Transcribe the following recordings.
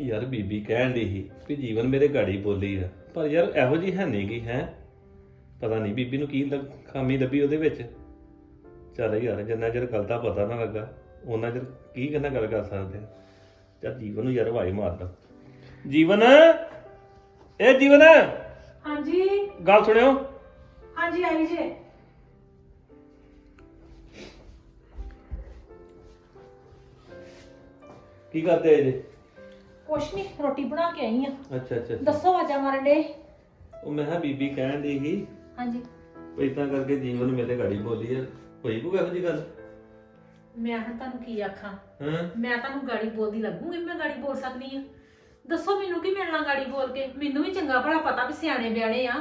ਯਾਰ ਬੀਬੀ ਕਹਿਣ ਦੀ ਸੀ ਵੀ ਜੀਵਨ ਮੇਰੇ ਗਾੜੀ ਬੋਲੀ ਆ। ਪਰ ਯਾਰ ਇਹੋ ਜੀ ਹੈ ਨਹੀਂ ਗੀ ਹੈ? ਪਤਾ ਨਹੀਂ ਬੀਬੀ ਨੂੰ ਕੀ ਲੱਗ- ਖਾਮੀ ਲੱਭੀ ਉਹਦੇ ਵਿੱਚ। ਚੱਲ ਯਾਰ ਜਿੰਨਾ ਚਿਰ ਗੱਲ ਦਾ ਪਤਾ ਨਾ ਲੱਗਾ ਉਹਨਾਂ ਚਿਰ ਕੀ ਕਹਿੰਦਾ ਗੱਲ ਕਰ ਸਕਦੇ ਆ? ਚੱਲ ਜੀਵਨ ਨੂੰ ਯਾਰ ਵਾਈ ਮਾਰਦਾ ਜੀਵਨ? ਇਹ ਜੀਵਨ! ਹਾਂਜੀ। ਗੱਲ ਸੁਣਿਓ। ਹਾਂਜੀ ਆਈ ਜੇ। ਕੀ ਕਰਦੇ ਜੇ? ਕੁਛ ਨਹੀਂ ਰੋਟੀ ਬਣਾ ਕੇ ਆਈ ਆ। ਅੱਛਾ ਅੱਛਾ ਅੱਛਾ। ਦੱਸੋ ਆਜਾ ਮਾਰਨ ਦੇ ਉਹ ਮੈਂ ਕਿਹਾ ਬੀਬੀ ਕਹਿਣ ਦੀ ਸੀ ਹਾਂਜੀ। ਵੀ ਇਦਾਂ ਕਰਕੇ ਜੀਵਨ ਮੇਰੇ ਗਾੜੀ ਬੋਲੀ ਆ। ਕੋਈ ਕੋਈ ਇਹੋ ਜੀ ਗੱਲ? ਮੈਂ ਹੁਣ ਤੁਹਾਨੂੰ ਕੀ ਆਖਾਂ? ਹਾਂ? ਮੈਂ ਤੁਹਾਨੂੰ ਗਾੜੀ ਬੋਲਦੀ ਲੱਗੂਗੀ ਮੈਂ ਗਾੜੀ ਬੋਲ ਸਕਦੀ ਆ। ਦੱਸੋ ਮੈਨੂੰ ਕੀ ਮਿਲਣਾ ਗਾੜੀ ਬੋਲ ਕੇ। ਮੈਨੂੰ ਵੀ ਚੰਗਾ ਭਲਾ ਪਤਾ ਵੀ ਸਿਆਣੇ ਬਿਆਣੇ ਆ।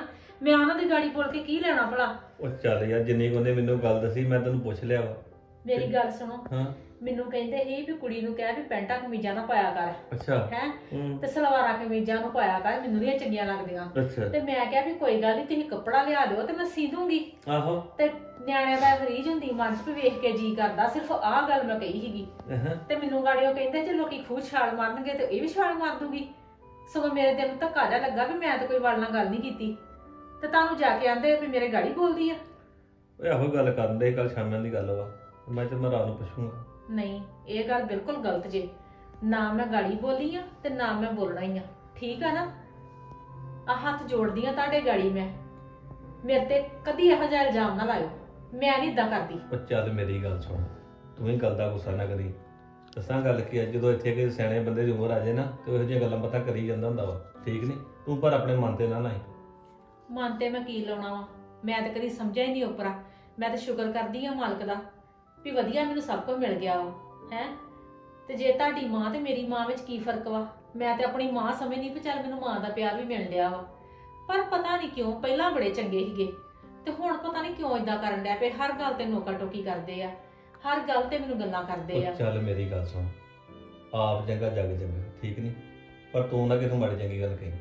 ਮੈਂ ਉਹਨਾਂ ਦੀ ਗਾੜੀ ਬੋਲ ਕੇ ਕੀ ਲੈਣਾ ਭਲਾ? ਉਹ ਚੱਲ ਯਾਰ ਜਿੰਨੀ ਕੁ ਉਹਨੇ ਮੈਨੂੰ ਗੱਲ ਦੱਸੀ ਮੈਂ ਤੈਨੂੰ ਪੁੱਛ ਲਿਆ ਵਾ। ਮੇਰੀ ਗੱਲ ਸੁਣੋ। ਹਾਂ। ਮੈਨੂੰ ਕਹਿੰਦੇ ਸੀ ਵੀ ਕੁੜੀ ਨੂੰ ਕਹਿ ਵੀ ਪੈਂਟਾਂ ਕਮੀਜ਼ਾਂ ਨਾ ਪਾਇਆ ਕਰ। ਅੱਛਾ। ਹੈ? ਹੂੰ। ਤੇ ਸਲਵਾਰਾਂ ਕਮੀਜ਼ਾਂ ਨੂੰ ਪਾਇਆ ਕਰ ਮੈਨੂੰ ਨਹੀਂ ਚੰਗੀਆਂ ਲੱਗਦੀਆਂ। ਅੱਛਾ। ਤੇ ਮੈਂ ਕਿਹਾ ਵੀ ਕੋਈ ਗੱਲ ਨਹੀਂ ਤੁਸੀਂ ਕੱਪੜਾ ਲਿਆ ਦਿਓ ਤੇ ਮੈਂ ਸੀ ਦੂੰਗੀ। ਆਹੋ। ਤੇ ਨਿਆਣਿਆਂ ਦਾ ਰੀਝ ਹੁੰਦੀ ਮਨ 'ਚ ਵੀ ਵੇਖ ਕੇ ਜੀ ਕਰਦਾ ਸਿਰਫ ਆਹ ਗੱਲ ਮੈਂ ਕਹੀ ਸੀਗੀ। ਤੇ ਮੈਨੂੰ ਗਾੜੀਓ ਕਹਿੰਦੇ ਜੇ ਲੋਕੀ ਖੂਹ ਛਾਲ ਮਾਰਨਗੇ ਤੇ ਇਹ ਵੀ ਛਾਲ ਮਾਰ ਦੂਗੀ। ਸਗੋਂ ਮੇਰੇ ਦਿਲ ਨੂੰ ਧੱਕਾ ਜਿਹਾ ਲੱਗਾ ਵੀ ਮੈਂ ਤਾਂ ਕੋਈ ਵਾਲ ਨਾਲ ਗੱਲ ਨਹੀਂ ਕੀਤੀ। ਤੇ ਤੁਹਾਨੂੰ ਜਾ ਕੇ ਆਂਦੇ ਵੀ ਮੇਰੇ ਗਾੜੀ ਬੋਲਦੀ ਆ। ਓਏ ਇਹੋ ਗੱਲ ਕਰਨ ਦੇ ਕੱਲ ਸ਼ਾਮਾਂ ਦੀ ਗੱਲ ਵਾ। ਮੈਂ ਤੇ ਮੈਂ ਰਾਤ ਨੂੰ ਪੁੱਛੂੰਗਾ। ਨਹੀਂ ਇਹ ਗੱਲ ਬਿਲਕੁਲ ਗਲਤ ਜੇ। ਨਾ ਮੈਂ ਗਾੜੀ ਬੋਲੀ ਆ ਤੇ ਨਾ ਮੈਂ ਬੋਲਣਾ ਹੀ ਆ। ਠੀਕ ਆ ਨਾ? ਆ ਹੱਥ ਜੋੜਦੀ ਆ ਤੁਹਾਡੇ ਗਾੜੀ ਮੈਂ। ਮੇਰੇ ਤੇ ਕਦੀ ਇਹੋ ਜਿਹਾ ਇਲਜ਼ਾਮ ਨਾ ਲਾਇਓ। ਮੈਂ ਨਹੀਂ ਇਦਾਂ ਕਰਦੀ। ਉਹ ਚੱਲ ਮੇਰੀ ਗੱਲ ਸੁਣ। ਤੂੰ ਹੀ ਗੱਲ ਦਾ ਗੁੱਸਾ ਨਾ ਕਰੀ। ਦੱਸਾਂ ਗੱਲ ਕੀ ਆ ਜਦੋਂ ਇੱਥੇ ਕੋਈ ਸਿਆਣੇ ਬੰਦੇ ਦੀ ਉਮਰ ਆ ਜਾਏ ਨਾ ਤੇ ਇਹੋ ਜਿਹੀਆਂ ਗੱਲਾਂ ਪਤਾ ਕਰੀ ਜਾਂਦਾ ਹੁੰਦਾ ਵਾ। ਠੀਕ ਨਹੀਂ? ਤੂੰ ਪਰ ਆਪਣੇ ਮਨ ਤੇ ਨਾ ਲਾਈ। ਮਨ ਤੇ ਮੈਂ ਕੀ ਲਾਉਣਾ ਵਾ? ਮੈਂ ਤਾਂ ਕਦੀ ਸਮਝਿਆ ਹੀ ਨਹੀਂ ਉਪਰਾ। ਮੈਂ ਤਾਂ ਸ਼ੁਕਰ ਕਰਦੀ ਆ ਮਾਲਕ ਦਾ। ਵੀ ਵਧੀਆ ਮੈਨੂੰ ਸਭ ਕੁਝ ਮਿਲ ਗਿਆ ਵਾ ਹੈ? ਤੇ ਜੇ ਤੁਹਾਡੀ ਮਾਂ ਤੇ ਮੇਰੀ ਮਾਂ ਵਿੱਚ ਕੀ ਫ਼ਰਕ ਵਾ? ਮੈਂ ਤੇ ਆਪਣੀ ਮਾਂ ਸਮਝਦੀ ਵੀ ਚੱਲ ਮੈਨੂੰ ਮਾਂ ਦਾ ਪਿਆਰ ਵੀ ਮਿਲ ਲਿਆ ਵਾ। ਪਰ ਪਤਾ ਨਹੀਂ ਕਿਉਂ ਪਹਿਲਾਂ ਬੜੇ ਚੰਗੇ ਸੀਗੇ। ਤੇ ਹੁਣ ਪਤਾ ਨਹੀਂ ਕਿਉਂ ਇਦਾਂ ਕਰਨ ਡਿਆ ਪਏ ਹਰ ਗੱਲ ਤੇ ਨੋਕਾ ਟੋਕੀ ਕਰਦੇ ਆ। ਹਰ ਗੱਲ ਤੇ ਮੈਨੂੰ ਗੱਲਾਂ ਕਰਦੇ ਆ। ਉਹ ਚੱਲ ਮੇਰੀ ਗੱਲ ਸੁਣ। ਆਪ ਜੰਗਾ ਜੱਗ ਜੰਗਾ ਠੀਕ ਨਹੀਂ ਪਰ ਤੂੰ ਨਾ ਕਿਥੋਂ ਮਾੜੀ ਚੰਗੀ ਗੱਲ ਕਹੀ?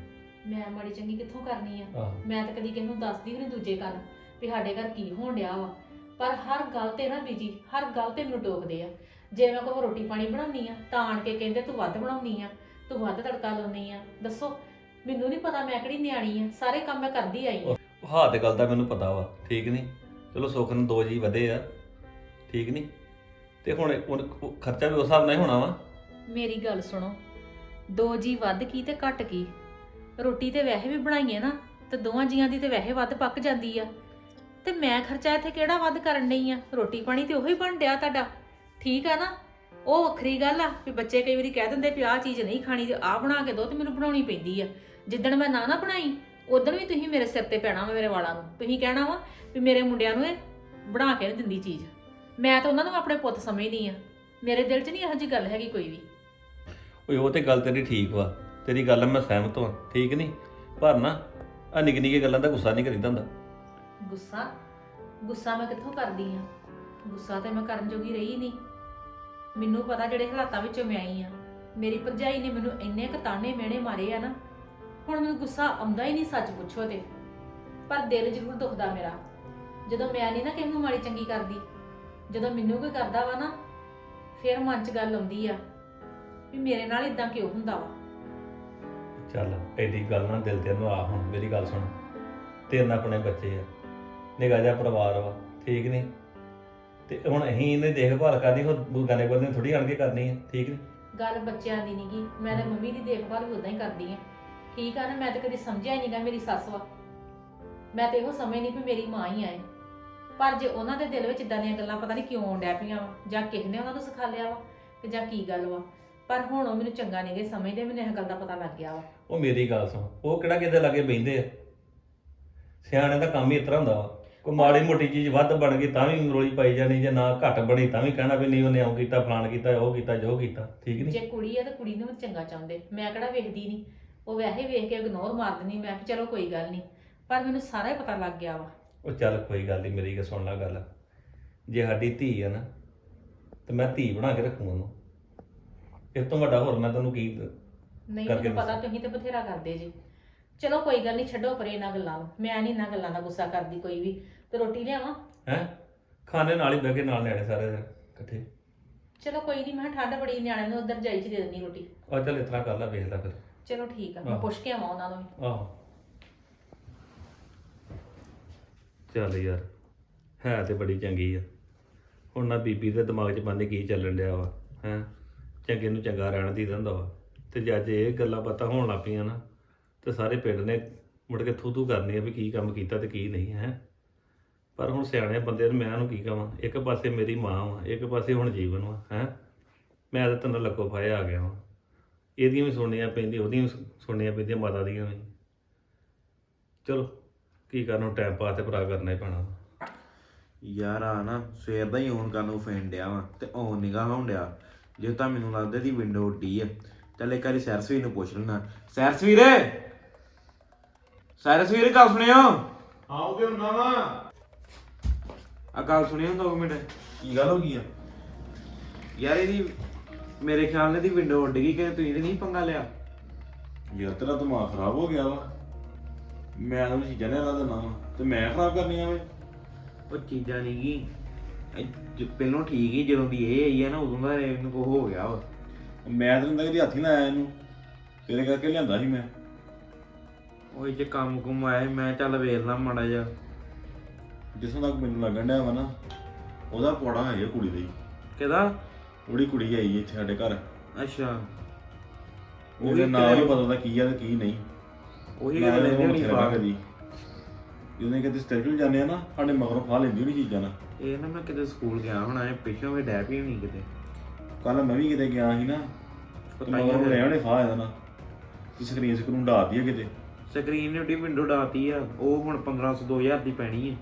ਮੈਂ ਮਾੜੀ ਚੰਗੀ ਕਿੱਥੋਂ ਕਰਨੀ ਆ? ਆਹੋ। ਮੈਂ ਤਾਂ ਕਦੀ ਕਿਸੇ ਨੂੰ ਦੱਸਦੀ ਵੀ ਨਹੀਂ ਦੂਜੇ ਕੰਨ ਵੀ ਸਾਡੇ ਘਰ ਕੀ ਹੋਣ ਡਿਆ ਵਾ। ਪਰ ਹਰ ਗੱਲ ਤੇ ਨਾ ਬੀਜੀ ਹਰ ਗੱਲ ਤੇ ਮੈਨੂੰ ਟੋਕਦੇ ਆ। ਜੇ ਮੈਂ ਕੋਈ ਰੋਟੀ ਪਾਣੀ ਬਣਾਉਣੀ ਆ ਤਾਂ ਆਣ ਕੇ ਕਹਿੰਦੇ ਤੂੰ ਵੱਧ ਬਣਾਉਣੀ ਆ ਤੂੰ ਵੱਧ ਤੜਕਾ ਲਾਉਣੀ ਆ। ਦੱਸੋ ਮੈਨੂੰ ਨਹੀਂ ਪਤਾ ਮੈਂ ਕਿਹੜੀ ਨਿਆਣੀ ਆ ਸਾਰੇ ਕੰਮ ਮੈਂ ਕਰਦੀ ਆਈ ਆ। ਹਾਂ ਤੇ ਗੱਲ ਦਾ ਮੈਨੂੰ ਪਤਾ ਵਾ ਠੀਕ ਨਹੀਂ ਚਲੋ ਸੁੱਖ ਨੂੰ ਦੋ ਜੀ ਵਧੇ ਆ ਠੀਕ ਨਹੀਂ ਤੇ ਹੁਣ ਉਹ ਖਰਚਾ ਵੀ ਉਸ ਹਿਸਾਬ ਨਾਲ ਹੀ ਹੋਣਾ ਵਾ। ਮੇਰੀ ਗੱਲ ਸੁਣੋ ਦੋ ਜੀ ਵੱਧ ਕੀ ਤੇ ਘੱਟ ਕੀ? ਰੋਟੀ ਤੇ ਵੈਸੇ ਵੀ ਬਣਾਈਏ ਨਾ ਤੇ ਦੋਵਾਂ ਜੀਆਂ ਦੀ ਤੇ ਵੈਸੇ ਵੱਧ ਪੱਕ ਜਾਂਦੀ ਆ। ਤੇ ਮੈਂ ਖਰਚਾ ਇੱਥੇ ਕਿਹੜਾ ਵੱਧ ਕਰਨ ਡਈ ਆ? ਰੋਟੀ ਪਾਣੀ ਤੇ ਉਹੀ ਬਣ ਡਿਆ ਤੁਹਾਡਾ। ਠੀਕ ਆ ਨਾ? ਉਹ ਵੱਖਰੀ ਗੱਲ ਆ ਵੀ ਬੱਚੇ ਕਈ ਵਾਰੀ ਕਹਿ ਦਿੰਦੇ ਵੀ ਆਹ ਚੀਜ਼ ਨਹੀਂ ਖਾਣੀ ਤੇ ਆਹ ਬਣਾ ਕੇ ਦਿਓ ਤੇ ਮੈਨੂੰ ਬਣਾਉਣੀ ਪੈਂਦੀ ਆ। ਜਿੱਦਣ ਮੈਂ ਨਾ ਨਾ ਬਣਾਈ ਉਦੋਂ ਵੀ ਤੁਸੀਂ ਮੇਰੇ ਸਿਰ ਤੇ ਪੈਣਾ ਵਾ ਮੇਰੇ ਵਾਲਾਂ ਨੂੰ। ਤੁਸੀਂ ਕਹਿਣਾ ਵਾ ਵੀ ਮੇਰੇ ਮੁੰਡਿਆਂ ਨੂੰ ਇਹ ਬਣਾ ਕੇ ਨਹੀਂ ਦਿੰਦੀ ਚੀਜ਼। ਮੈਂ ਤਾਂ ਉਹਨਾਂ ਨੂੰ ਆਪਣੇ ਪੁੱਤ ਸਮਝਦੀ ਆ। ਮੇਰੇ ਦਿਲ 'ਚ ਨਹੀਂ ਇਹੋ ਜਿਹੀ ਗੱਲ ਹੈਗੀ ਕੋਈ ਵੀ। ਓਏ, ਉਹ ਤੇ ਗੱਲ ਤੇਰੀ ਠੀਕ ਵਾ। ਤੇਰੀ ਗੱਲ ਨਾਲ ਮੈਂ ਸਹਿਮਤ ਹਾਂ ਠੀਕ ਨਹੀਂ ਪਰ ਨਾ ਆ ਨਿੱਕੀ ਨਿੱਕੀ ਗੱਲਾਂ ਦਾ ਗੁੱਸਾ ਨਹੀਂ ਕਰੀਦਾ ਹੁੰਦਾ। ਗੁੱਸਾ ਗੁੱਸਾ ਮੈਂ ਕਿੱਥੋਂ ਕਰਦੀ ਆ? ਗੁੱਸਾ ਤੇ ਮੈਂ ਕਰਨ ਜੋਗੀ ਰਹੀ ਨਹੀਂ ਮੈਨੂੰ ਪਤਾ ਜਿਹੜੇ ਹਾਲਾਤਾਂ ਵਿੱਚੋਂ ਮੈਂ ਆਈ ਆ। ਮੇਰੀ ਭਰਜਾਈ ਨੇ ਮੈਨੂੰ ਇੰਨੇ ਕੁ ਤਾਨੇ ਮਿਹਣੇ ਮਾਰੇ ਆ ਨਾ, ਹੁਣ ਮੈਨੂੰ ਗੁੱਸਾ ਆਉਂਦਾ ਹੀ ਨਹੀਂ ਸੱਚ ਪੁੱਛੋ ਤੇ। ਪਰ ਦਿਲ ਜ਼ਰੂਰ ਦੁਖਦਾ ਮੇਰਾ। ਜਦੋਂ ਮੈਂ ਨਹੀਂ ਨਾ ਕਿਸੇ ਨੂੰ ਮਾੜੀ ਚੰਗੀ ਕਰਦੀ, ਜਦੋਂ ਮੈਨੂੰ ਕੋਈ ਕਰਦਾ ਵਾ ਨਾ, ਫਿਰ ਮਨ 'ਚ ਗੱਲ ਆਉਂਦੀ ਆ ਵੀ ਮੇਰੇ ਨਾਲ ਇਦਾਂ ਕਿਉਂ ਹੁੰਦਾ ਵਾ? ਚੱਲ ਐਡੀ ਗੱਲ ਨਾ ਦਿਲ ਤੇ ਨੂੰ ਆ ਹੁਣ ਮੇਰੀ ਗੱਲ ਸੁਣ। ਤੇਰੇ ਨਾਲ ਆਪਣੇ ਬੱਚੇ ਆ। ਨਿਗਾਹ ਜਿਹਾ ਪਰਿਵਾਰ ਵਾ ਠੀਕ ਨਹੀਂ ਤੇ ਹੁਣ ਅਸੀਂ ਇਹਨੇ ਦੇਖਭਾਲ ਕਰਨੀ ਹੋ ਗਾਣੇ ਬੰਦੇ ਥੋੜੀ ਆਣ ਕੇ ਕਰਨੀ ਹੈ ਠੀਕ ਨਹੀਂ ਗੱਲ ਬੱਚਿਆਂ ਦੀ ਨਹੀਂਗੀ ਮੈਂ ਤਾਂ ਮੰਮੀ ਦੀ ਦੇਖਭਾਲ ਵੀ ਉਦਾਂ ਹੀ ਕਰਦੀ ਆ। ਠੀਕ ਆ ਨਾ ਮੈਂ ਤਾਂ ਕਦੀ ਸਮਝਿਆ ਹੀ ਨਹੀਂਗਾ ਮੇਰੀ ਸੱਸ ਵਾ। ਮੈਂ ਤੇ ਇਹੋ ਸਮਝਦੀ ਵੀ ਮੇਰੀ ਮਾਂ ਹੀ ਆਏ ਪਰ ਜੇ ਉਹਨਾਂ ਦੇ ਦਿਲ ਵਿੱਚ ਇਦਾਂ ਦੀਆਂ ਗੱਲਾਂ ਪਤਾ ਨਹੀਂ ਕਿਉਂ ਆਉਂਦਿਆ ਪਈਆਂ ਵਾ ਜਾਂ ਕਿਸੇ ਨੇ ਉਹਨਾਂ ਨੂੰ ਸਿਖਾ ਲਿਆ ਵਾ ਕਿ ਜਾਂ ਕੀ ਗੱਲ ਵਾ। ਪਰ ਹੁਣ ਉਹ ਮੈਨੂੰ ਚੰਗਾ ਨਹੀਂ ਗੇ ਸਮਝਦੇ ਮੈਨੂੰ ਇਹ ਗੱਲ ਦਾ ਪਤਾ ਲੱਗ ਗਿਆ ਵਾ। ਉਹ ਮੇਰੀ ਗੱਲ ਸੁਣ ਉਹ ਕਿਹੜਾ ਕਿਤੇ ਲਾਗੇ ਬੈਂਦੇ ਆ? ਸਿਆਣੇ ਦਾ ਕੰਮ ਹੀ ਇਤਰਾ ਹੁੰਦਾ ਵਾ। ਕੋਈ ਮਾੜੀ ਮੋਟੀ ਚੀਜ਼ ਵੱਧ ਬਣ ਗਈ ਤਾਂ ਵੀ ਰੋਲੀ ਪਾਈ ਜਾਣੀ ਜੇ ਨਾ ਘੱਟ ਬਣੀ ਤਾਂ ਵੀ ਕਹਿਣਾ ਵੀ ਨਹੀਂ ਉਹਨੇ ਉਹ ਕੀਤਾ ਫਲਾਣ ਕੀਤਾ ਉਹ ਕੀਤਾ ਜੋ ਕੀਤਾ ਠੀਕ ਨਹੀਂ? ਜੇ ਕੁੜੀ ਆ ਤਾਂ ਕੁੜੀ ਨੂੰ ਚੰਗਾ ਚਾਹੁੰਦੇ ਮੈਂ ਕਿਹੜਾ ਵੇਖਦੀ ਨਹੀਂ ਉਹ ਵੈਸੇ ਵੇਖ ਕੇ ਇਗਨੋਰ ਮਾਰ ਦਿੰਦੀ ਮੈਂ ਕਿ ਚਲੋ ਕੋਈ ਗੱਲ ਨਹੀਂ ਪਰ ਮੈਨੂੰ ਸਾਰਾ ਹੀ ਪਤਾ ਲੱਗ ਗਿਆ ਵਾ। ਉਹ ਚੱਲ ਕੋਈ ਗੱਲ ਨਹੀਂ ਮੇਰੀ ਗੱਲ ਸੁਣ ਲੈ ਗੱਲ ਜੇ ਸਾਡੀ ਧੀ ਆ ਨਾ ਤੇ ਮੈਂ ਧੀ ਬਣਾ ਕੇ ਰੱਖੂ ਉਹਨੂੰ ਇਸ ਤੋਂ ਵੱਡਾ ਹੋਰ ਮੈਂ ਤੈਨੂੰ ਕੀ ਨਹੀਂ ਕਰਕੇ ਮੈਨੂੰ ਪਤਾ। ਤੁਸੀਂ ਤੇ ਬਥੇਰਾ ਕਰਦੇ ਜੀ। ਚਲੋ ਕੋਈ ਗੱਲ ਨਹੀਂ ਛੱਡੋ ਪਰੇ ਇਹਨਾਂ ਗੱਲਾਂ ਨੂੰ। ਮੈਂ ਨਹੀਂ ਇਹਨਾਂ ਗੱਲਾਂ ਦਾ ਗੁੱਸਾ ਕਰਦੀ ਕੋਈ ਵੀ। ਤੇ ਰੋਟੀ ਲਿਆਵਾਂ? ਹੈ? ਖਾਣੇ ਨਾਲ ਹੀ ਬਹਿ ਕੇ ਨਾਲ ਨਿਆਣੇ ਸਾਰੇ ਇਕੱਠੇ। ਚਲੋ ਕੋਈ ਨਹੀਂ ਮੈਂ ਕਿਹਾ ਠੰਡ ਬੜੀ ਨਿਆਣੇ ਨੂੰ ਉਧਰ ਜਾਈ ਚ ਦੇ ਦਿੰਦੀ ਰੋਟੀ। ਆ ਚੱਲ ਇਸ ਤਰ੍ਹਾਂ ਕਰ ਲੈ ਵੇਖ ਲੈ ਫਿਰ। ਚਲੋ ਠੀਕ ਆ ਮੈਂ ਆਹੋ। ਪੁੱਛ ਕੇ ਆਵਾਂ ਉਹਨਾਂ ਨੂੰ ਵੀ। ਆਹੋ। ਚੱਲ ਯਾਰ ਹੈ ਤੇ ਬੜੀ ਚੰਗੀ ਆ। ਹੁਣ ਨਾ ਬੀਬੀ ਦੇ ਦਿਮਾਗ 'ਚ ਬੰਦੇ ਕੀ ਚੱਲਣ ਡਿਆ ਵਾ ਹੈ? ਚੰਗੇ ਨੂੰ ਚੰਗਾ ਰਹਿਣ ਦੀ ਦਿੰਦਾ ਵਾ। ਤੇ ਜੱਜ ਇਹ ਗੱਲਾਂ ਬਾਤਾਂ ਹੋਣ ਲੱਗ ਪਈਆਂ ਨਾ ਤੇ ਸਾਰੇ ਪਿੰਡ ਨੇ ਮੁੜ ਕੇ ਥੂ ਥੂ ਕਰਨੀ ਆ ਵੀ ਕੀ ਕੰਮ ਕੀਤਾ ਤੇ ਕੀ ਨਹੀਂ, ਹੈ। ਪਰ ਹੁਣ ਸਿਆਣੇ ਬੰਦੇ ਨੂੰ ਮੈਂ ਉਹਨੂੰ ਕੀ ਕਵਾਂ ਇੱਕ ਪਾਸੇ ਮੇਰੀ ਮਾਂ ਵਾ, ਇੱਕ ਪਾਸੇ ਹੁਣ ਜੀਵਨ ਵਾ, ਹੈ। ਮੈਂ ਤਾਂ ਤੈਨੂੰ ਲੱਕੋ ਫਾਏ ਆ ਗਿਆ ਵਾਂ। ਇਹਦੀਆਂ ਵੀ ਸੁਣਨੀਆਂ ਪੈਂਦੀਆਂ, ਉਹਦੀਆਂ ਵੀ ਸੁ- ਸੁਣਨੀਆਂ ਪੈਂਦੀਆਂ ਮਾਤਾ ਦੀਆਂ ਵੀ। ਚਲੋ, ਕੀ ਕਰਨਾ ਟਾਈਮ ਪਾਸ ਤੇ ਭਰਾ ਕਰਨਾ ਹੀ ਪੈਣਾ ਵਾ। ਯਾਰ ਆ ਨਾ, ਸਵੇਰ ਦਾ ਹੀ ਔਨ ਕਰਨ ਨੂੰ ਫੇਨ ਡਿਆ ਵਾ ਤੇ ਔਨ ਨਿਗਾਹ ਹੋਣ ਡਿਆ। ਜੇ ਤਾਂ ਮੈਨੂੰ ਲੱਗਦਾ ਦੀ ਵਿੰਡੋ ਉੱਡੀ ਆ। ਚੱਲ ਇੱਕ ਵਾਰੀ ਸੈਰਸਵੀਰ ਨੂੰ ਪੁੱਛ ਲੈਣਾ ਸੈਰਸਵੀਰ! ਸੈਰਸਵੀਰ ਗੱਲ ਸੁਣਿਓ। ਆਓਗੇ ਹੁੰਨਾ ਵਾ ਆ ਗੱਲ ਸੁਣਿਓ ਦੋ ਮਿੰਟ। ਕੀ ਗੱਲ ਹੋ ਗਈ ਆ? ਯਾਰ ਇਹਦੀ ਮੇਰੇ ਖਿਆਲ ਨਾਲ ਦੀ ਵਿੰਡੋ ਉੱਡ ਗਈ ਕਿ ਤੁਸੀਂ ਤੇ ਨਹੀਂ ਪੰਗਾ ਲਿਆ। ਯਾਰ ਤੇਰਾ ਦਿਮਾਗ ਖਰਾਬ ਹੋ ਗਿਆ ਵਾ। ਮੈਂ ਤਾਂ ਚੀਜ਼ਾਂ ਨੇ ਲਾ ਦੇਣਾ ਵਾ ਤੇ ਮੈਂ ਖਰਾਬ ਕਰਨੀਆਂ ਵੇ। ਉਹ ਚੀਜ਼ਾਂ ਨਹੀਂ ਗਈ ਪਹਿਲਾਂ ਠੀਕ ਹੀ ਜਦੋਂ ਦੀ ਇਹ ਆਈ ਆ ਨਾ ਉਦੋਂ ਦਾ ਇਹਨੂੰ ਕੋ ਹੋ ਗਿਆ ਵਾ। ਮੈਂ ਤਾਂ ਨਹੀਂ ਕਦੀ ਹੱਥ ਹੀ ਨਾ ਆਇਆ ਇਹਨੂੰ। ਤੇਰੇ ਕਰਕੇ ਲਿਆਂਦਾ ਸੀ ਮੈਂ। ਉਹ ਜੇ ਕੰਮ ਕੁਮ ਆਇਆ ਸੀ, ਮੈਂ ਚੱਲ ਵੇਖ ਲਾਂ ਮਾੜਾ ਜਿਹਾ। ਜਿਸੋਂ ਤੱਕ ਮੈਨੂੰ ਲੱਗਣ ਡਿਆ ਵਾ ਨਾ ਉਹਦਾ ਪੌੜਾ ਹੈ ਕੁੜੀ ਦਾ ਹੀ। ਕਿਹਦਾ? ਉਹਦੀ ਕੁੜੀ ਆਈ ਇੱਥੇ ਸਾਡੇ ਘਰ। ਅੱਛਾ। ਉਹਦੇ ਨਾਲ ਹੀ ਪਤਾ ਦਾ ਕੀ ਆ ਤੇ ਕੀ ਨਹੀਂ। ਉਹੀ ਮੈਂ ਗੱਲ ਉਹਨੂੰ ਲੈਂਦੀ ਉੱਥੇ ਹੋਣੀ ਰਹਿਣਾ ਫਾ ਕਦੀ ਜਦੋਂ ਕਿਤੇ ਸਟੇਸ਼ਨ ਜਾਂਦੇ ਆ ਨਾ ਸਾਡੇ ਮਗਰੋਂ ਖਾ ਲੈਂਦੀ ਉਹਨੀ ਚੀਜ਼ਾਂ ਨਾ ਇਹ ਨਾ ਮੈਂ ਕਿਤੇ ਸਕੂਲ ਗਿਆ ਹੋਣਾ ਇਹ ਪਿੱਛੋਂ ਵੀ ਡੈਪ ਹੀ ਨਹੀਂ ਕਿਤੇ। ਕੱਲ ਮੈਂ ਵੀ ਕਿਤੇ ਗਿਆ ਸੀ ਨਾ ਤੇ ਮਗਰੋਂ ਲੈ ਉਹਨੇ ਫਾ ਇਹਦਾ ਨਾ ਕਿ ਸਕਰੀਨ ਸਕਰੂਨ ਡਾਤੀ ਆ ਕਿਤੇ। ਸਕਰੀਨ ਨੇ ਉੱਡੀ ਵਿੰਡੋ ਡਾਤੀ ਆ ਉਹ ਹੁਣ 1500 2000 ਦੀ ਪੈਣੀ ਹੈ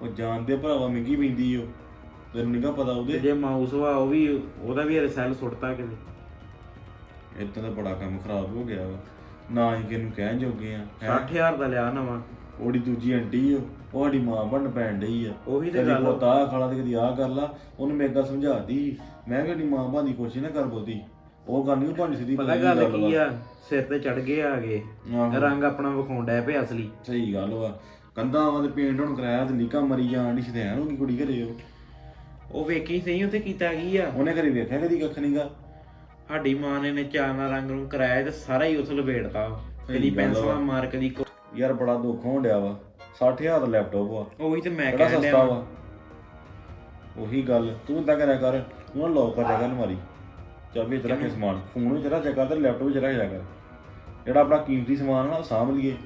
ਉਹ ਜਾਣਦੇ ਭਰਾਵਾ ਮਹਿੰਗੀ ਪੈਂਦੀ ਓ ਤੈਨੂੰ ਨਿਕਾ ਪਤਾ ਤੇ ਉਹਦੇ ਜੇ ਮਾਊਸ ਵਾ ਉਹ ਵੀ ਉਹਦਾ ਵੀ ਰਿਸੈਲ ਸੁੱਟਤਾ ਕਿਤੇ। ਇਦਾਂ ਦਾ ਬੜਾ ਕੰਮ ਖਰਾਬ ਹੋ ਗਿਆ ਵਾ। ਨਾ ਹੀ ਕਿਹਨੂੰ ਕਹਿਣ ਜੋਗੇ ਆ ਹੈਂ। 60000 ਦਾ ਲਿਆ ਨਵਾਂ। ਉਹਦੀ ਦੂਜੀ ਆਂਟੀ ਓ ਉਹ ਸਾਡੀ ਮਾਂ ਬਣ ਪੈਣ ਡਈ ਆ। ਉਹੀ ਤੇ ਕਦੀ ਗੱਲ ਪੁੱਤ ਖਾਲਾ ਤੇ ਕਦੀ ਆਹ ਕਰ ਲਾ ਉਹਨੂੰ ਮੇਰੇ ਗੱਲ ਸਮਝਾਤੀ। ਮੈਂ ਕਿਹਾ ਦੀ ਮਾਂ ਬਾਦੀ ਕੋਸ਼ਿਸ਼ ਨਾ ਕਰ ਬੋਦੀ ਉਹ ਗੱਲ ਨਹੀਂ ਬਣ ਸਿੱਧੀ ਪਤਾ ਗੱਲ ਕੀ। ਆ? ਸਿਰ ਤੇ ਚੜ ਗਏ ਆ ਗਏ ਰੰਗ ਆਪਣਾ ਵਿਖਾਉਣ ਡਿਆ ਪਿਆ ਅਸਲੀ। ਸਹੀ ਗੱਲ ਵਾ। ਕੰਧਾਂ ਵਾਂ ਤੇ ਪੇਂਟ ਹੁਣ ਕਰਾਇਆ ਤੇ ਨਿੱਕਾ ਮਰੀ ਜਾਣ ਦੀ ਸ਼ਦੈਨ ਹੋ ਗਈ ਕੁੜੀ ਘਰੇ ਉਹ। ਉਹ ਵੇਖੀ ਸਹੀ ਉੱਥੇ ਕੀਤਾ ਕੀ ਆ? ਉਹਨੇ ਘਰੇ ਵੇਖਿਆ ਕਦੀ ਕੱਖ ਨਹੀਂਗਾ ਸਾਡੀ ਮਾਂ ਨੇ ਨੇ ਚਾਨਾ ਰੰਗ ਨੂੰ ਕਰਾਇਆ ਤੇ ਸਾਰਾ ਹੀ ਲਪੇੜਤਾ ਸਹੀ ਕਦੀ ਗੱਲ। ਪੈਨਸਲਾਂ ਮਾਰ ਕਦੀ ਯਾਰ ਬੜਾ ਦੁੱਖ ਹੋਣ ਡਿਆ ਵਾ। 60000 ਦਾ ਲੈਪਟਾਪ ਵਾ। ਉਹੀ ਤੇ ਮੈਂ ਸਸਤਾ ਵਾ। ਉਹੀ ਗੱਲ। ਤੂੰ ਇਦਾਂ ਕਰਿਆ ਕਰ। ਤੂੰ ਨਾ ਲੋਕ ਕਰ ਜਾ ਕਰ ਮਾਰੀ ਚਾਬੀ ਵਿੱਚ ਰੱਖ ਸਮਾਨ ਫੋਨ ਵਿੱਚ ਰੱਖ ਜਾ ਕਰ ਤੇ ਲੈਪਟਾਪ ਵਿੱਚ ਰੱਖ ਜਾ ਕਰ ਜਿਹੜਾ ਆਪਣਾ ਕੀਮਤੀ ਸਮਾਨ ਆ ਨਾ ਉਹ ਸਾਂਭ ਲਈਏ।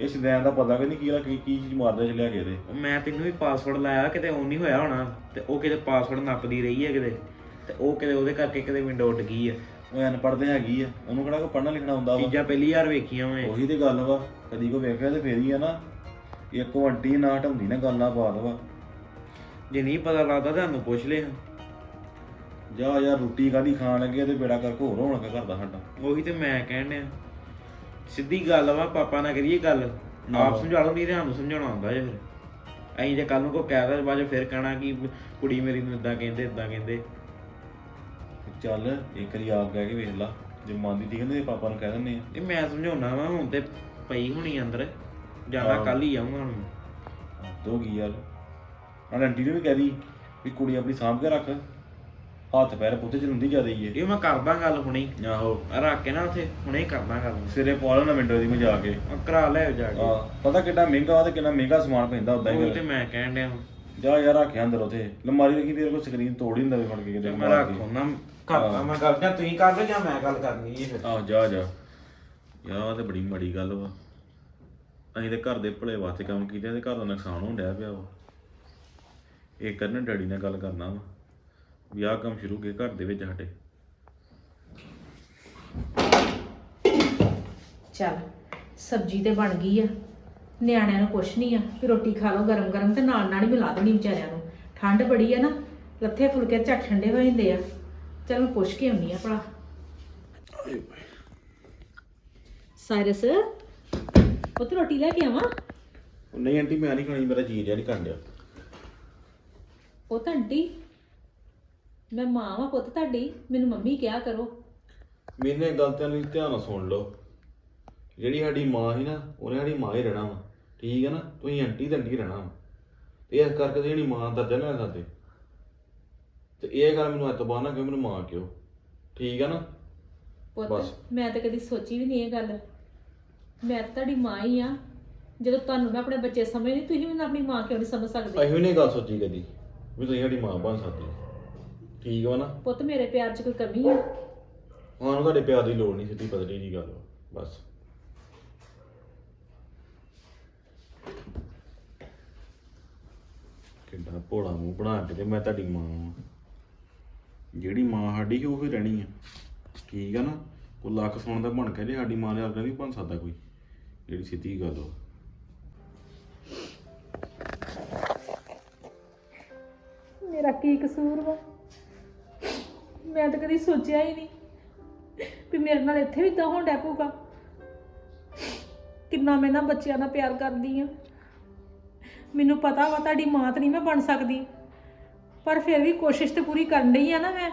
ਇਹ ਸ਼ਦੈਨ ਦਾ ਪਤਾ ਵੀ ਨਹੀਂ ਕੀ ਕੀ ਕੀ ਚੀਜ਼ ਮਾਰਦਾ ਚ ਲਿਆ ਕੇ ਦੇ ਉਹ ਮੈਂ ਤੈਨੂੰ ਵੀ ਪਾਸਵਰਡ ਲਾਇਆ ਕਿਤੇ ਉਹ ਨਹੀਂ ਹੋਇਆ ਹੋਣਾ। ਤੇ ਉਹ ਕਿਤੇ ਪਾਸਵਰਡ ਨੱਪਦੀ ਰਹੀ ਹੈ ਕਿਤੇ। ਤੇ ਉਹ ਕਿਤੇ ਉਹਦੇ ਕਰਕੇ ਕਿਤੇ ਵਿੰਡੋ ਉੱਡ ਗਈ ਆ। ਉਹ ਅਨਪੜ੍ਹ ਤੇ ਹੈਗੀ ਆ। ਉਹਨੂੰ ਕਿਹੜਾ ਕੋ ਪੜ੍ਹਨਾ ਲਿਖਣਾ ਹੁੰਦਾ ਵਾ। ਚੀਜ਼ਾਂ ਪਹਿਲੀ ਵਾਰ ਵੇਖੀਆਂ ਓਏ ਉਹੀ ਤੇ ਗੱਲ ਵਾ। ਕਦੀ ਕੋ ਵੇਖਿਆ ਤੇ ਫੇਰ ਹੀ ਆ ਨਾ। ਇੱਕ ਆਂਟੀ ਨਾ ਹਟਾਉਂਦੀ ਨਾ ਗੱਲ ਬਾਤ ਵਾ। ਜੇ ਨਹੀਂ ਪਤਾ ਲੱਗਦਾ ਤੁਹਾਨੂੰ ਪੁੱਛ ਲਿਆ। ਜਾ ਯਾਰ ਰੋਟੀ ਕਾਦੀ ਖਾਣ ਲੱਗੇ ਤੇ ਬੇੜਾ ਕਰਕੇ ਹੋਰ ਹੋਣ ਲੱਗਾ ਘਰ ਦਾ ਸਾਡਾ। ਉਹੀ ਤੇ ਮੈਂ ਕਹਿਣ ਡਿਆ। ਸਿੱਧੀ ਗੱਲ ਵਾ ਪਾਪਾ ਨਾਲ ਕਰੀਏ ਗੱਲ। ਆਪ ਸਮਝਾ ਲਓ ਨਹੀਂ ਤੇ ਸਾਨੂੰ ਸਮਝਾਉਣਾ ਆਉਂਦਾ ਜੇ ਫਿਰ। ਐਂ ਜੇ ਕੱਲ ਨੂੰ ਕੋ ਕਹਿਦਾ ਬਾਅਦ 'ਚ ਫਿਰ ਕਹਿਣਾ ਕਿ ਕੁੜੀ ਮੇਰੀ ਨੂੰ ਇਦਾਂ ਕਹਿੰਦੇ ਇਦਾਂ ਕਹਿੰਦੇ। ਚੱਲ ਇੱਕ ਵਾਰੀ ਆਪ ਕਹਿ ਕੇ ਵੇਖ ਲਾ। ਜੇ ਮੰਨਦੀ ਠੀਕ ਨੇ ਪਾਪਾ ਨੂੰ ਕਹਿ ਦਿੰਦੇ ਆ। ਇਹ ਮੈਂ ਸਮਝਾਉਣਾ ਵਾ ਹੁਣ ਤੇ ਪਈ ਹੋਣੀ ਅੰਦਰ। ਜਾਣਾ ਹਾਂ। ਕੱਲ ਹੀ ਆਉਂਗਾ ਹੁਣ। ਦੋ ਗਈ ਯਾਰ। ਆਂਟੀ ਨੂੰ ਵੀ ਕਹਿ ਦੀ ਵੀ ਕੁੜੀ ਆਪਣੀ ਸਾਂਭ ਕੇ ਰੱਖ। ਹੱਥ ਪੈਰ ਪੁੱਤੇ ਚਲੁੰਦੀ ਜ਼ਿਆਦਾ ਹੀ ਇਹ ਮੈਂ ਕਰਦਾ ਗੱਲ ਹੁਣੇ। ਹੀ। ਆਹੋ। ਰੱਖ ਕੇ ਨਾ ਉੱਥੇ ਹੁਣੇ ਹੀ ਕਰਦਾ ਗੱਲ। ਸਿਰੇ ਪਾ ਲੈਣਾ ਮਿੰਟੋ ਦੀ ਮੈਂ ਜਾ ਕੇ। ਉਹ ਕਰਾ ਲੈ ਜਾ ਕੇ। ਆ ਪਤਾ ਕਿੰਨਾ ਮਹਿੰਗਾ ਵਾ ਤੇ ਕਿੰਨਾ ਮਹਿੰਗਾ ਸਮਾਨ ਪੈਂਦਾ ਉਦਾਂ ਉਹ ਹੀ ਤੇ। ਮੈਂ ਕਹਿਣ ਡਿਆ ਜਾ ਯਾਰ ਰੱਖਿਆ ਅੰਦਰ ਉਥੇ। ਲਮਾਰੀ ਰੱਖੀ ਤੇਰੇ ਕੋਲ ਸਕਰੀਨ ਤੋੜ ਹੀ ਨਵੇਂ ਫੜ ਕੇ ਕਿਤੇ ਮੈਂ ਰੱਖ। ਹੁੰਦਾ ਕਰਦਾ ਮੈਂ ਗੱਲ ਜਾਂ ਤੁਸੀਂ ਕਰ ਲਓ ਜਾਂ ਮੈਂ ਗੱਲ ਕਰਨੀ ਹੈ ਫਿਰ। ਆਹ ਜਾ ਜਾ। ਯਾਰ ਆਹ ਤੇ ਬੜੀ ਮਾੜੀ ਗੱਲ ਵਾ। ਅਸੀਂ ਤੇ ਘਰ ਦੇ ਭਲੇ ਵਾਸਤੇ ਕੰਮ ਕੀਤੇ ਤੇ ਘਰ ਦਾ ਨੁਕਸਾਨ ਹੋਣ ਡਿਆ ਪਿਆ ਵਾ। ਇਹ ਕਰਨ ਡੈਡੀ ਨਾਲ ਗੱਲ ਕਰਨਾ ਵਾ। ਵੀ ਆਹ ਕੰਮ ਸ਼ੁਰੂ ਕੇ ਘਰ ਦੇ ਵਿੱਚ ਸਾਡੇ ਚੱਲ ਸਬਜ਼ੀ ਤੇ ਬਣ ਗਈ ਆ। ਨਿਆਣਿਆਂ ਨੂੰ ਕੁਛ ਨਹੀਂ ਆ ਵੀ ਰੋਟੀ ਖਾ ਲਓ ਗਰਮ ਗਰਮ ਤੇ ਨਾਲ ਨਾਲ ਹੀ ਮਿਲਾ ਦੇਣੀ ਵਿਚਾਰਿਆਂ ਨੂੰ। ਠੰਡ ਬੜੀ ਆ ਨਾ ਲੱਥੇ ਫੁਲਕੇ ਝੱਟ ਠੰਡੇ ਹੋ ਜਾਂਦੇ ਆ। ਚਲ ਮੈਂ ਪੁੱਛ ਕੇ ਆਉਣੀ ਆ ਭਲਾ। ਸਾਇਰਸ ਪੁੱਤ ਰੋਟੀ ਲੈ ਕੇ ਆਵਾਂ? ਨਹੀਂ ਆਂਟੀ ਮੈਂ ਨਹੀਂ ਖਾਣੀ ਮੇਰਾ ਜੀ ਜਿਆ ਨਹੀਂ ਕਰਨ ਡਿਆ। ਉਹ ਤਾਂ ਆਂਟੀ ਮੈਂ ਮਾਂ ਵਾਂ ਪੁੱਤ ਤੁਹਾਡੀ ਮੈਨੂੰ ਮੰਮੀ ਕਿਹਾ ਕਰੋ। ਮੈਨੇ ਗਲਤੀਆਂ ਨੂੰ ਧਿਆਨ ਨਾਲ ਸੁਣ ਲਓ। ਜਿਹੜੀ ਸਾਡੀ ਮਾਂ ਸੀ ਨਾ ਉਹਨੇ ਸਾਡੀ ਮਾਂ ਹੀ ਰਹਿਣਾ ਵਾ। ਠੀਕ ਹੈ ਨਾ ਤੁਸੀਂ ਆਂਟੀ ਤੇ ਆਂਟੀ ਰਹਿਣਾ ਵਾ। ਤੇ ਇਸ ਕਰਕੇ ਤੇ ਜਿਹੜੀ ਮਾਂ ਦਾ ਦਰਜਾ ਨਾ ਸਕਦੇ ਤੇ ਇਹ ਗੱਲ ਮੈਨੂੰ ਤੋਂ ਬਾਅਦ ਨਾ ਕਿ ਮੈਨੂੰ ਮਾਂ ਕਿਉਂ। ਠੀਕ ਆ ਨਾ? ਬਸ। ਪੁੱਤ ਮੈਂ ਤਾਂ ਕਦੀ ਸੋਚੀ ਵੀ ਨਹੀਂ ਇਹ ਗੱਲ। ਮੈਂ ਤਾਂ ਤੁਹਾਡੀ ਮਾਂ ਹੀ ਆ। ਜਦੋਂ ਤੁਹਾਨੂੰ ਮੈਂ ਆਪਣੇ ਬੱਚੇ ਸਮਝਦੀ ਤੁਸੀਂ ਮੈਨੂੰ ਆਪਣੀ ਮਾਂ ਕਿਉਂ ਨਹੀਂ ਸਮਝ ਸਕਦੇ? ਅਸੀਂ ਵੀ ਨਹੀਂ ਗੱਲ ਸੋਚੀ ਕਦੀ ਵੀ ਤੁਸੀਂ ਸਾਡੀ ਮਾਂ ਬਣ ਸਕਦੀ ਠੀਕ ਵਾ ਨਾ? ਪੁੱਤ ਮੇਰੇ ਪਿਆਰ 'ਚ ਕੋਈ ਕਮੀ ਆ? ਸਾਨੂੰ ਤੁਹਾਡੇ ਪਿਆਰ ਦੀ ਲੋੜ ਨਹੀਂ ਸਿੱਧੀ ਪਤਲੀ ਜੀ ਗੱਲ ਵਾ, ਬਸ। ਕਿੰਨਾ ਭੋਲਾ ਮੂੰਹ ਬਣਾ ਕੇ ਤੇ ਮੈਂ ਤੁਹਾਡੀ ਮਾਂ ਵਾਂ। ਜਿਹੜੀ ਮਾਂ ਸਾਡੀ ਉਹ ਹੀ ਰਹਿਣੀ ਆ। ਠੀਕ ਆ ਨਾ? ਕੋਈ ਲੱਖ ਸੁਣਨ ਦਾ ਬਣ ਕੇ ਜੇ ਸਾਡੀ ਮਾਂ ਦੇ ਵਰਗਾ ਨਹੀਂ ਬਣ ਸਕਦਾ ਕੋਈ। ਜਿਹੜੀ ਸਿੱਧੀ ਗੱਲ ਵਾ। ਮੇਰਾ ਕੀ ਕਸੂਰ ਵਾ? ਮੈਂ ਤਾਂ ਕਦੀ ਸੋਚਿਆ ਹੀ ਨਹੀਂ ਵੀ ਮੇਰੇ ਨਾਲ ਇੱਥੇ ਵੀ ਤਾਂ ਹੋਣ ਡੈ ਪਊਗਾ। ਕਿੰਨਾ ਮੈਂ ਨਾ ਬੱਚਿਆਂ ਨਾਲ ਪਿਆਰ ਕਰਦੀ ਆ ਮੈਨੂੰ ਪਤਾ ਵਾ ਤੁਹਾਡੀ ਮਾਂ ਤਾਂ ਨਹੀਂ ਮੈਂ ਬਣ ਸਕਦੀ। ਪਰ ਫਿਰ ਵੀ ਕੋਸ਼ਿਸ਼ ਤੇ ਪੂਰੀ ਕਰਨ ਡਈ ਆ ਨਾ ਮੈਂ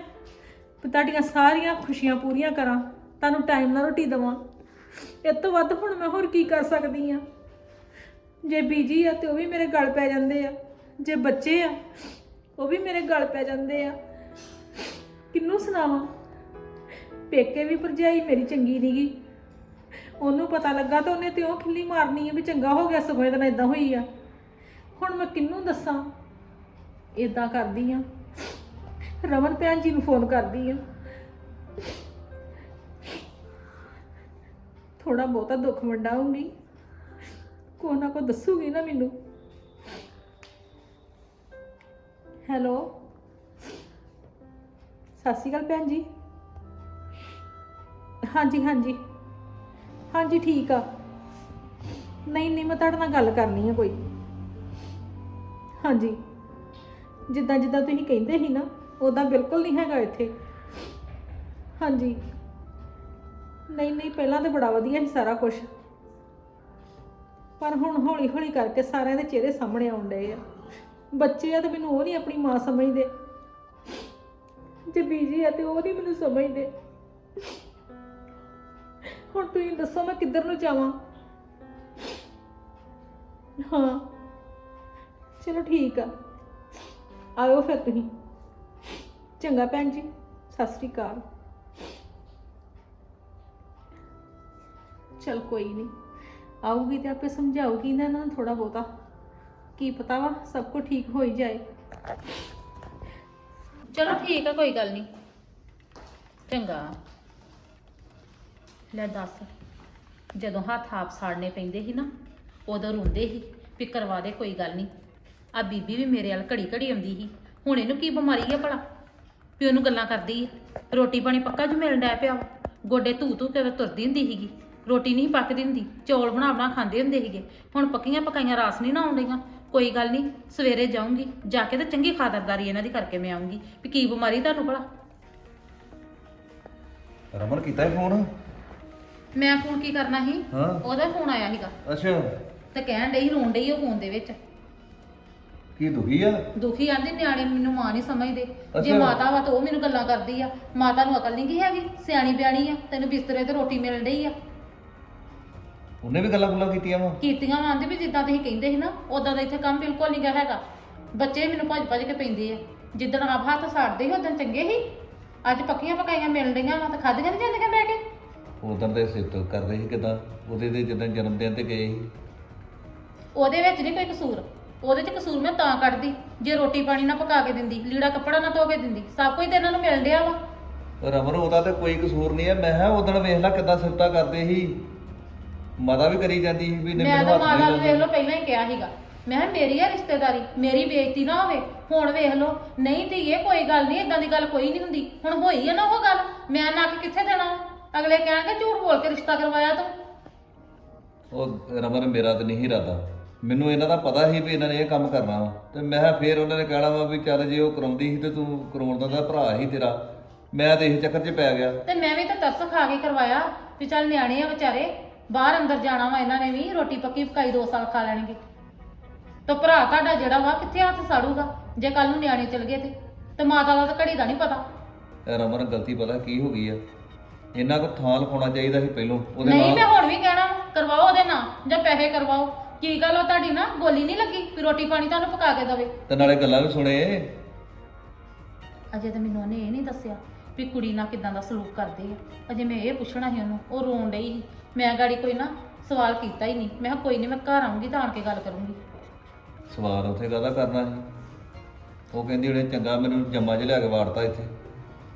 ਵੀ ਤੁਹਾਡੀਆਂ ਸਾਰੀਆਂ ਖੁਸ਼ੀਆਂ ਪੂਰੀਆਂ ਕਰਾਂ, ਤੁਹਾਨੂੰ ਟਾਈਮ ਨਾਲ ਰੋਟੀ ਦੇਵਾਂ। ਇਹ ਤੋਂ ਵੱਧ ਹੁਣ ਮੈਂ ਹੋਰ ਕੀ ਕਰ ਸਕਦੀ ਆ ਜੇ ਬੀਜੀ ਆ ਤੇ ਉਹ ਵੀ ਮੇਰੇ ਗਲ ਪੈ ਜਾਂਦੇ ਆ, ਜੇ ਬੱਚੇ ਆ, ਉਹ ਵੀ ਮੇਰੇ ਗਲ ਪੈ ਜਾਂਦੇ ਆ। ਕਿੰਨੂੰ ਸੁਣਾਵਾਂ? ਪੇਕੇ ਵੀ ਭਰਜਾਈ ਮੇਰੀ ਚੰਗੀ ਨਹੀਂਗੀ ਉਹਨੂੰ ਪਤਾ ਲੱਗਾ ਤਾਂ ਉਹਨੇ ਤੇ ਉਹ ਖਿੱਲੀ ਮਾਰਨੀ ਹੈ ਵੀ ਚੰਗਾ ਹੋ ਗਿਆ, ਸਗੋਂ ਇਹਦੇ ਨਾਲ ਇਦਾਂ ਹੋਈ ਆ। ਹੁਣ ਮੈਂ ਕਿੰਨੂੰ ਦੱਸਾਂ? ਇਦਾਂ ਕਰਦੀ ਆ। ਰਮਨ ਭੈਣ ਜੀ ਨੂੰ ਫੋਨ ਕਰਦੀ ਆ। ਥੋੜਾ ਬਹੁਤਾ ਦੁੱਖ ਵੰਡਾਉਂਗੀ ਕੋ ਨਾ ਕੋ ਦੱਸੂਗੀ ਨਾ ਮੈਨੂੰ। ਹੈਲੋ? ਸਤਿ ਸ਼੍ਰੀ ਅਕਾਲ ਭੈਣ ਜੀ। ਹਾਂਜੀ ਹਾਂਜੀ। ਹਾਂਜੀ, ਠੀਕ ਆ। ਨਹੀਂ ਨਹੀਂ, ਮੈਂ ਤੁਹਾਡੇ ਨਾਲ ਗੱਲ ਕਰਨੀ ਆ ਕੋਈ। ਹਾਂਜੀ। ਜਿੱਦਾਂ ਜਿੱਦਾਂ ਤੁਸੀਂ ਕਹਿੰਦੇ ਸੀ ਨਾ ਉਦਾਂ ਬਿਲਕੁਲ ਨਹੀਂ ਹੈਗਾ ਇੱਥੇ। ਹਾਂਜੀ। ਨਹੀਂ ਨਹੀਂ, ਪਹਿਲਾਂ ਤਾਂ ਬੜਾ ਵਧੀਆ ਸੀ ਸਾਰਾ ਕੁਝ ਪਰ ਹੁਣ ਹੌਲੀ ਹੌਲੀ ਕਰਕੇ ਸਾਰਿਆਂ ਦੇ ਚਿਹਰੇ ਸਾਹਮਣੇ ਆਉਣ ਡਏ ਆ। ਬੱਚੇ ਆ ਤੇ ਮੈਨੂੰ ਉਹ ਨਹੀਂ ਆਪਣੀ ਮਾਂ ਸਮਝਦੇ। ਜੇ ਬੀਜੀ ਆ ਤੇ ਉਹ ਨਹੀਂ ਮੈਨੂੰ ਸਮਝਦੇ। ਹੁਣ ਤੁਸੀਂ ਦੱਸੋ ਮੈਂ ਕਿੱਧਰ ਨੂੰ ਜਾਵਾਂ? ਹਾਂ। ਚਲੋ ਠੀਕ ਆ। ਆਇਓ ਫਿਰ ਤੁਸੀਂ। ਚੰਗਾ ਭੈਣ ਜੀ, ਸਤਿ ਸ੍ਰੀ ਅਕਾਲ। ਚਲ ਕੋਈ ਨਹੀਂ ਆਊਗੀ ਤੇ ਆਪੇ ਸਮਝਾਊਗੀ ਨਾ ਇਹਨਾਂ ਨੂੰ ਥੋੜਾ ਬਹੁਤਾ। ਕੀ ਪਤਾ ਵਾ, ਸਭ ਕੁਝ ਠੀਕ ਹੋ ਹੀ ਜਾਏ। ਚਲੋ ਠੀਕ ਆ, ਕੋਈ ਗੱਲ ਨਹੀਂ ਚੰਗਾ। ਲੈ ਦੱਸ, ਜਦੋਂ ਹੱਥ ਆਪ ਸਾੜਨੇ ਪੈਂਦੇ ਸੀ ਨਾ, ਉਦੋਂ ਰੋਂਦੇ ਸੀ ਵੀ ਕਰਵਾ ਦੇ, ਕੋਈ ਗੱਲ ਨਹੀਂ ਆ ਬੀਬੀ ਵੀ ਮੇਰੇ ਵੱਲ ਘੜੀ ਘੜੀ ਆਉਂਦੀ ਸੀ। ਹੁਣ ਇਹਨੂੰ ਕੀ ਬਿਮਾਰੀ ਆ ਭਲਾ? ਵੀ ਉਹਨੂੰ ਗੱਲਾਂ ਕਰਦੀ ਆ। ਰੋਟੀ ਪਾਣੀ ਪੱਕਾ ਜੁ ਮਿਲਣ ਡੈ ਪਿਆ ਗੋਡੇ ਧੂ ਧੂ ਕੇ ਤੁਰਦੀ ਹੁੰਦੀ ਸੀਗੀ। ਰੋਟੀ ਨਹੀਂ ਪੱਕਦੀ ਹੁੰਦੀ। ਚੌਲ ਬਣਾ ਬਣਾ ਖਾਂਦੇ ਹੁੰਦੇ ਸੀਗੇ। ਹੁਣ ਪੱਕੀਆਂ ਪਕਾਈਆਂ ਰਾਸ ਨਹੀਂ ਨਾ ਆਉਂਦੀਆਂ ਕੋਈ ਗੱਲ ਨਹੀਂ ਸਵੇਰੇ ਜਾਊਂਗੀ। ਜਾ ਕੇ ਤੇ ਚੰਗੀ ਖਾਤਰਦਾਰੀ ਇਹਨਾਂ ਦੀ ਕਰਕੇ ਮੈਂ ਆਉਂਗੀ ਵੀ ਕੀ ਬਿਮਾਰੀ ਤੁਹਾਨੂੰ ਭਲਾ। ਰਮਨ ਕੀਤਾ ਹੈ ਫੋਨ? ਮੈਂ ਫੋਨ ਕੀ ਕਰਨਾ ਸੀ? ਹਾਂ। ਉਹਦਾ ਫੋਨ ਆਇਆ ਸੀਗਾ। ਅੱਛਾ। ਤੇ ਕਹਿਣ ਡਈ ਰੋਣ ਡਈ ਉਹ ਫੋਨ ਦੇ ਵਿੱਚ। ਕੀ ਦੁਖੀ ਆ? ਦੁਖੀ ਆਂਦੀ ਨਿਆਣੇ ਮੈਨੂੰ ਮਾਂ ਨਹੀਂ ਸਮਝਦੇ। ਜੇ ਅੱਛਾ। ਮਾਤਾ ਵਾ ਤਾਂ ਉਹ ਮੈਨੂੰ ਗੱਲਾਂ ਕਰਦੀ ਆ। ਮਾਤਾ ਨੂੰ ਅਕਲ ਨਹੀਂ ਗਈ ਹੈਗੀ ਸਿਆਣੀ ਬਿਆਣੀ ਆ ਤੈਨੂੰ ਬਿਸਤਰੇ ਤੇ ਰੋਟੀ ਮਿਲਣ ਡਈ ਆ। ਉਹਨੇ ਵੀ ਗੱਲਾਂ ਗੁੱਲਾਂ ਕੀਤੀਆਂ ਵਾ। ਕੀਤੀਆਂ ਵਾਂਦੇ ਵੀ ਜਿੱਦਾਂ ਤੁਸੀਂ ਕਹਿੰਦੇ ਸੀ ਨਾ ਉਦਾਂ ਦਾ ਇੱਥੇ ਕੰਮ ਬਿਲਕੁਲ ਨਹੀਂ ਗਾ ਹੈਗਾ। ਬੱਚੇ ਮੈਨੂੰ ਭੱਜ ਭੱਜ ਕੇ ਪੈਂਦੇ ਆ। ਜਿੱਦਣ ਆਪ ਹੱਥ ਸਾੜਦੇ ਸੀ ਉਦੋਂ ਚੰਗੇ ਸੀ। ਅੱਜ ਪੱਕੀਆਂ ਪਕਾਈਆਂ ਮਿਲ ਰਹੀਆਂ ਵਾ ਤਾਂ ਖਾਧੀਆਂ ਨਹੀਂ ਜਾਂਦੀਆਂ ਬਹਿ ਕੇ? ਉਦੋਂ ਦੇ ਸਿੱਤ ਕਰਦੇ ਸੀ ਕਿਦਾਂ? ਉਹਦੇ ਦੇ ਜਦੋਂ ਜਨਮ ਦਿਨ ਤੇ ਗਏ ਸੀ। ਉਹਦੇ ਵਿੱਚ ਨਹੀਂ ਕੋਈ ਕਸੂਰ। ਉਹਦੇ 'ਚ ਕਸੂਰ ਮੈਂ ਤਾਂ ਕੱਢਦੀ। ਜੇ ਰੋਟੀ ਪਾਣੀ ਨਾ ਪਕਾ ਕੇ ਦਿੰਦੀ ਲੀੜਾ ਕੱਪੜਾ ਨਾ ਧੋ ਕੇ ਦਿੰਦੀ ਸਭ ਕੁਝ ਤੇ ਇਹਨਾਂ ਨੂੰ ਮਿਲ ਡਿਆ ਵਾ। ਰਮਨ ਉਹਦਾ ਤੇ ਕੋਈ ਕਸੂਰ ਨਹੀਂ ਹੈ ਮੈਂ ਕਿਹਾ ਉਦੋਂ ਵੇਖ ਲੈ ਕਿਦਾਂ ਸਿਫਤਾਂ ਕਰਦੇ ਸੀ। ਮਾਤਾ ਵੀ ਕਰੀ ਜਾਂਦੀ ਸੀ ਵੀ ਨੇ ਮੈਂ ਮੈਨੂੰ ਤਾਂ ਹੱਥ ਮਾਤਾ ਨੂੰ ਨਹੀਂ ਵੇਖ ਲਓ ਪਹਿਲਾਂ ਹੀ ਕਿਹਾ ਸੀਗਾ। ਮੈਂ ਕਿਹਾ ਮੇਰੀ ਆ ਰਿਸ਼ਤੇਦਾਰੀ ਮੇਰੀ ਬੇਇੱਜ਼ਤੀ ਨਾ ਹੋਵੇ ਹੁਣ ਵੇਖ ਲਓ। ਨਹੀਂ ਤੇ ਇਹ ਕੋਈ ਗੱਲ ਨਹੀਂ ਇਦਾਂ ਦੀ ਗੱਲ ਕੋਈ ਨਹੀਂ ਹੁੰਦੀ। ਹੁਣ ਹੋਈ ਆ ਨਾ ਉਹ ਗੱਲ ਮੈਂ ਨੱਕ ਕਿੱਥੇ ਦੇਣਾ ਵਾ? ਅਗਲੇ ਕਹਿਣਗੇ ਝੂਠ ਬੋਲ ਕੇ ਰਿਸ਼ਤਾ ਕਰਵਾਇਆ ਤੂੰ। ਉਹ ਰਮਨ ਮੇਰਾ ਤੇ ਨਹੀਂ ਇਰਾਦਾ। ਮੈਨੂੰ ਇਹਨਾਂ ਦਾ ਪਤਾ ਸੀ ਵੀ ਇਹਨਾਂ ਨੇ ਇਹ ਕੰਮ ਕਰਨਾ ਵਾ। ਤੇ ਮੈਂ ਕਿਹਾ ਫੇਰ ਉਹਨਾਂ ਨੇ ਕਹਿਣਾ ਵਾ ਵੀ ਚੱਲ ਜੇ ਉਹ ਕਰਾਉਂਦੀ ਸੀ ਤੇ ਤੂੰ ਕਰਾਉਣ ਦਾ ਤਾਂ ਭਰਾ ਹੀ ਤੇਰਾ। ਮੈਂ ਤੇ ਇਸ ਚੱਕਰ 'ਚ ਪੈ ਗਿਆ। ਤੇ ਮੈਂ ਵੀ ਤਾਂ ਤਰਸ ਖਾ ਕੇ ਕਰਵਾਇਆ ਵੀ ਚੱਲ ਨਿਆਣੇ ਆ ਵਿਚਾਰੇ। ਬਾਹਰ ਅੰਦਰ ਜਾਣਾ ਵਾ ਇਹਨਾਂ ਨੇ ਵੀ ਰੋਟੀ ਪੱਕੀ ਪਕਾਈ 2 ਸਾਲ ਖਾ ਲੈਣਗੇ। ਤਾਂ ਭਰਾ ਤੁਹਾਡਾ ਜਿਹੜਾ ਵਾ ਕਿੱਥੇ ਹੱਥ ਸਾੜੂਗਾ? ਜੇ ਕੱਲ ਨੂੰ ਨਿਆਣੇ ਚਲ ਗਏ ਤੇ। ਤੇ ਮਾਤਾ ਦਾ ਤਾਂ ਘੜੀ ਦਾ ਨਹੀਂ ਪਤਾ। ਰਮਨ ਗਲਤੀ ਪਤਾ ਕੀ ਹੋ ਗਈ ਆ? ਇਹਨਾਂ ਕੋ ਥਾਂ ਲਖਾਉਣਾ ਚਾਹੀਦਾ ਸੀ ਪਹਿਲੋਂ ਉਹਦੇ ਨਹੀਂ ਨਾਲ। ਮੈਂ ਹੁਣ ਵੀ ਕਹਿਣਾ ਵਾ, ਕਰਵਾਓ ਉਹਦੇ ਨਾਲ ਜਾਂ ਪੈਸੇ ਕਰਵਾਓ। ਕੀ ਗੱਲ ਉਹ ਤੁਹਾਡੀ ਨਾ ਗੋਲੀ ਨਹੀਂ ਲੱਗੀ ਵੀ ਰੋਟੀ ਪਾਣੀ ਤੁਹਾਨੂੰ ਪਕਾ ਕੇ ਦਵੇ? ਤੇ ਨਾਲੇ ਗੱਲਾਂ ਵੀ ਸੁਣੇ। ਅਜੇ ਤਾਂ ਮੈਨੂੰ ਉਹਨੇ ਇਹ ਨਹੀਂ ਦੱਸਿਆ। ਵੀ ਕੁੜੀ ਨਾਲ ਕਿਦਾਂ ਦਾ ਸਲੂਕ ਕਰਦੇ ਆ। ਅਜੇ ਮੈਂ ਇਹ ਪੁੱਛਣਾ ਸੀ ਉਹਨੂੰ ਉਹ ਰੋਣ ਡਈ ਸੀ। ਮੈਂ ਗਾੜੀ ਕੋਈ ਨਾ ਸਵਾਲ ਕੀਤਾ ਹੀ ਨਹੀਂ। ਮੈਂ ਕਿਹਾ ਕੋਈ ਨਹੀਂ ਮੈਂ ਘਰ ਆਉਂਗੀ ਤਾਂ ਆਣ ਕੇ ਗੱਲ ਕਰੂੰਗੀ। ਸਵਾਲ ਉੱਥੇ ਕਾਹਦਾ ਕਰਨਾ ਸੀ? ਉਹ ਕਹਿੰਦੀ ਉਹਨੇ ਚੰਗਾ ਮੈਨੂੰ ਜੰਮਾ 'ਚ ਲਿਆ ਕੇ ਵਾੜਤਾ ਇੱਥੇ।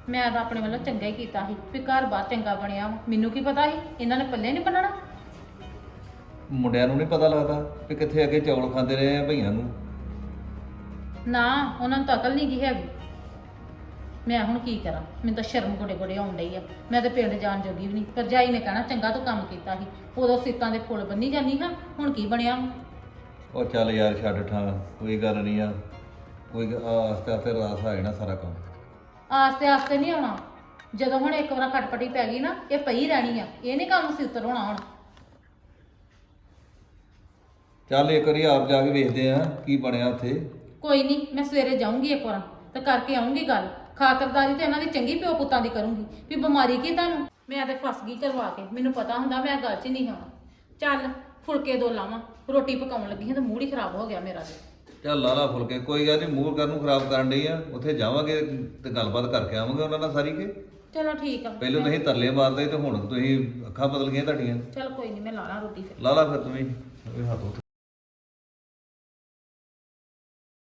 ਮੈਂ ਤਾਂ ਆਪਣੇ ਵੱਲੋਂ ਚੰਗਾ ਹੀ ਕੀਤਾ ਸੀ ਵੀ ਘਰ ਬਾਹਰ ਚੰਗਾ ਬਣਿਆ ਵਾ। ਮੈਨੂੰ ਕੀ ਪਤਾ ਸੀ? ਇਹਨਾਂ ਨੇ ਪੱਲੇ ਨਹੀਂ ਬੰਨਣਾ? ਮੁੰਡਿਆਂ ਨੂੰ ਨਹੀਂ ਪਤਾ ਲੱਗਦਾ ਕਿ ਕਿੱਥੇ ਅੱਗੇ ਚੌਲ ਖਾਂਦੇ ਰਹੇ ਆ ਭਈਆਂ ਨੂੰ। ਨਾ ਉਹਨਾਂ ਨੂੰ ਤਾਂ ਅਕਲ ਨਹੀਂ ਗਈ ਹੈਗੀ। ਮੈਂ ਹੁਣ ਕੀ ਕਰਾਂ? ਮੈਨੂੰ ਤਾਂ ਸ਼ਰਮ ਗੋਡੇ ਗੋਡੇ ਆਉਣ ਡਈ ਆ। ਮੈਂ ਤਾਂ ਪਿੰਡ ਜਾਣ ਜੋਗੀ ਵੀ ਨਹੀਂ। ਭਰਜਾਈ ਨੇ ਕਹਿਣਾ ਚੰਗਾ ਤੂੰ ਕੰਮ ਕੀਤਾ ਸੀ। ਉਦੋਂ ਸਿੱਤਾਂ ਦੇ ਫੁੱਲ ਬੰਨੀ ਜਾਂਦੀ ਹਾਂ ਹੁਣ ਕੀ ਬਣਿਆ? ਉਹ ਚੱਲ ਯਾਰ ਛੱਡ ਠਾਂ ਕੋਈ ਗੱਲ ਨਹੀਂ ਆ। ਕੋਈ ਆਸਤੇ ਆਸਤੇ ਰਾਸ ਆ ਜਾਣਾ ਸਾਰਾ ਕੰਮ। ਆਸਤੇ ਆਸਤੇ ਨਹੀਂ ਆਉਣਾ। ਜਦੋਂ ਹੁਣ ਇੱਕ ਵਾਰ ਖਟਪਟੀ ਪੈ ਗਈ ਨਾ ਇਹ ਪਈ ਰਹਿਣੀ ਆ। ਇਹ ਨਹੀਂ ਕੰਮ ਸੀ ਉਤਰ ਹੋਣਾ ਹੁਣ। ਚੱਲ ਇੱਕ ਵਾਰੀ ਆਪ ਜਾ ਕੇ ਵੇਖਦੇ ਆ ਕੀ ਬਣਿਆ ਉੱਥੇ। ਕੋਈ ਨਹੀਂ ਮੈਂ ਸਵੇਰੇ ਜਾਊਂਗੀ ਇੱਕ ਵਾਰ। ਤੇ ਕਰਕੇ ਆਊਂਗੀ ਗੱਲ। ਖਾਤਰਦਾਰੀ ਤੇ ਇਹਨਾਂ ਦੀ ਚੰਗੀ ਪਿਓ ਪੁੱਤਾਂ ਦੀ ਕਰੂੰਗੀ। ਵੀ ਬਿਮਾਰੀ ਕੀ ਤੁਹਾਨੂੰ? ਮੈਂ ਤੇ ਫਸ ਗਈ ਕਰਵਾ ਕੇ। ਮੈਨੂੰ ਪਤਾ ਹੁੰਦਾ ਮੈਂ ਗੱਲ 'ਚ ਨਹੀਂ ਆਉਣਾ ਚੱਲ ਫੁਲਕੇ ਦੋ ਲਾਵਾਂ। ਰੋਟੀ ਪਕਾਉਣ ਲੱਗੀ ਹਾਂ ਤੇ ਮੂਡ ਹੀ ਖਰਾਬ ਹੋ ਗਿਆ ਮੇਰਾ ਤੇ। ਚੱਲ ਲਾ ਲਾ ਫੁਲਕੇ। ਕੋਈ ਗੱਲ ਨਹੀਂ ਮੂੰਹ ਕਰਨ ਨੂੰ ਖਰਾਬ ਕਰਨ ਡਈ ਆ। ਉੱਥੇ ਜਾਵਾਂਗੇ ਤੇ ਗੱਲਬਾਤ ਕਰਕੇ ਆਵਾਂਗੇ ਉਹਨਾਂ ਨਾਲ ਸਾਰੀ ਕੇ। ਚਲੋ ਠੀਕ ਆ। ਪਹਿਲਾਂ ਤੁਸੀਂ ਤਰਲੇ ਮਾਰਦੇ ਤੇ ਹੁਣ ਤੁਸੀਂ ਅੱਖਾਂ ਬਦਲ ਗਈਆਂ ਤੁਹਾਡੀਆਂ। ਚਲ ਕੋਈ ਨਹੀਂ ਮੈਂ ਲਾ ਲਾਂ ਰੋਟੀ ਫਿਰ। ਲਾ ਲਾ ਫਿਰ ਤੂੰ ਵੀ। ਵੀ ਹੱਥ ਉੱਥੇ